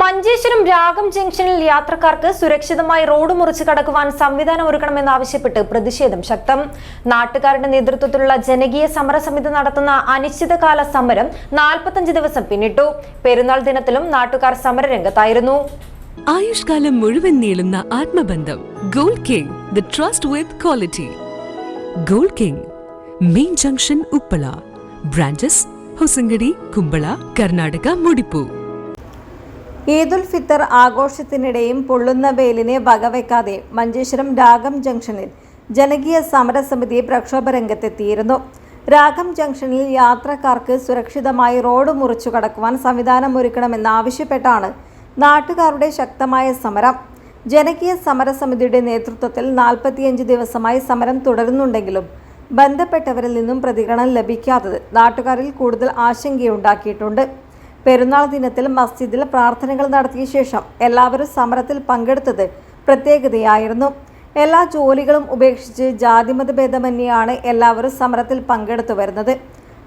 മഞ്ചേശ്വരം രാഗം ജംഗ്ഷനിൽ യാത്രക്കാർക്ക് സുരക്ഷിതമായി റോഡ് മുറിച്ച് കടക്കുവാൻ സംവിധാനം ഒരുക്കണമെന്നാവശ്യപ്പെട്ട് പ്രതിഷേധം ശക്തം. നാട്ടുകാരുടെ നേതൃത്വത്തിലുള്ള ജനകീയ സമരസമിതി നടത്തുന്ന അനിശ്ചിതകാല സമരം നാൽപ്പത്തഞ്ച് ദിവസം പിന്നിട്ടു. പെരുന്നാൾ ദിനത്തിലും നാട്ടുകാർ സമരരംഗത്തായിരുന്നു. ആയുഷ്കാലം മുഴുവൻ നീളുന്ന ആത്മബന്ധം. Gold king the trust with quality. Gold king main junction Uppala. Branches Hosangadi Kumbla Karnataka Mudipu. Eidul Fitr ആഘോഷത്തിനിടെയും പൊള്ളുന്ന വെയിലിനെ വകവെക്കാതെ മഞ്ചേശ്വരം രാഗം ജംഗ്ഷനിൽ ജനകീയ സമരസമിതി പ്രക്ഷോഭ രംഗത്തെത്തിയിരുന്നു. രാഗം ജംഗ്ഷനിൽ യാത്രക്കാർക്ക് സുരക്ഷിതമായി റോഡ് മുറിച്ചു കടക്കുവാൻ സംവിധാനമൊരുക്കണമെന്നാവശ്യപ്പെട്ടാണ് നാട്ടുകാരുടെ ശക്തമായ സമരം. ജനകീയ സമരസമിതിയുടെ നേതൃത്വത്തിൽ നാൽപ്പത്തിയഞ്ച് ദിവസമായി സമരം തുടരുന്നുണ്ടെങ്കിലും ബന്ധപ്പെട്ടവരിൽ നിന്നും പ്രതികരണം ലഭിക്കാത്തത് നാട്ടുകാരിൽ കൂടുതൽ ആശങ്കയുണ്ടാക്കിയിട്ടുണ്ട്. പെരുന്നാൾ ദിനത്തിൽ മസ്ജിദിൽ പ്രാർത്ഥനകൾ നടത്തിയ ശേഷം എല്ലാവരും സമരത്തിൽ പങ്കെടുത്തത് പ്രത്യേകതയായിരുന്നു. എല്ലാ ജോലികളും ഉപേക്ഷിച്ച് ജാതിമത ഭേദമന്യെയാണ് എല്ലാവരും സമരത്തിൽ പങ്കെടുത്തു വരുന്നത്.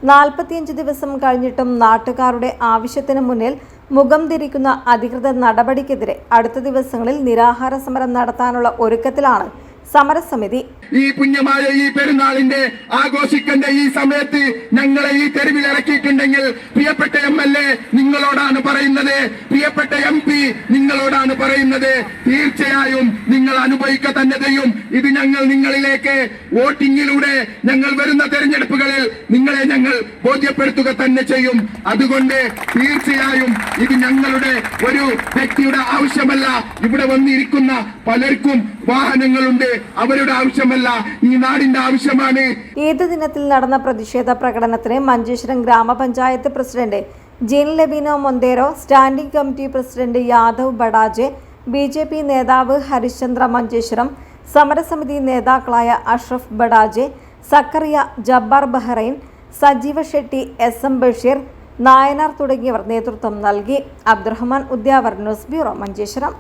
നാൽപ്പത്തിയഞ്ച് ദിവസം കഴിഞ്ഞിട്ടും നാട്ടുകാരുടെ ആവശ്യത്തിന് മുന്നിൽ മുഖം തിരിക്കുന്ന അധികൃത നടപടിക്കെതിരെ അടുത്ത ദിവസങ്ങളിൽ നിരാഹാര സമരം നടത്താനുള്ള ഒരുക്കത്തിലാണ് സമരസമിതി. ഈ പുണ്യമായ ഈ പെരുന്നാളിന്റെ ആഘോഷിക്കേണ്ട ഈ സമയത്ത് ഞങ്ങളെ ഈ തെരുവിൽ ഇറക്കിയിട്ടുണ്ടെങ്കിൽ പ്രിയപ്പെട്ട എം എൽ എ നിങ്ങളോടാണ് പറയുന്നത് പ്രിയപ്പെട്ട എം പി നിങ്ങളോടാണ് പറയുന്നത്. തീർച്ചയായും നിങ്ങൾ അനുഭവിക്കുക തന്നെ ചെയ്യും. ഇത് ഞങ്ങൾ നിങ്ങളിലേക്ക് വോട്ടിങ്ങിലൂടെ ഞങ്ങൾ വരുന്ന തെരഞ്ഞെടുപ്പുകളിൽ നിങ്ങളെ ഞങ്ങൾ ബോധ്യപ്പെടുത്തുക തന്നെ ചെയ്യും. അതുകൊണ്ട് തീർച്ചയായും ഇത് ഞങ്ങളുടെ ഒരു വ്യക്തിയുടെ ആവശ്യമല്ല. ഇവിടെ വന്നിരിക്കുന്ന പലർക്കും വാഹനങ്ങളുണ്ട്. അവരുടെ ആവശ്യമല്ല. ഈ നാടിന്റെ ആവശ്യമാണ്. ഏത് ദിനത്തിൽ നടന്ന പ്രതിഷേധ പ്രകടനത്തിന് മഞ്ചേശ്വരം ഗ്രാമപഞ്ചായത്ത് president Jean Lebino Montero standing committee president Yadav Badaje B J P നേതാവ് ഹരിശ്ചന്ദ്ര മഞ്ചേശ്വരം സമരസമിതി നേതാക്കളായ Ashraf Badaje Zakariya Jabbar Bahrain Sajeeva Shetty S M Basheer Nayanar തുടങ്ങിയവർ നേതൃത്വം നൽകി. Abdurahman Udyavar news bureau Manjeshwaram.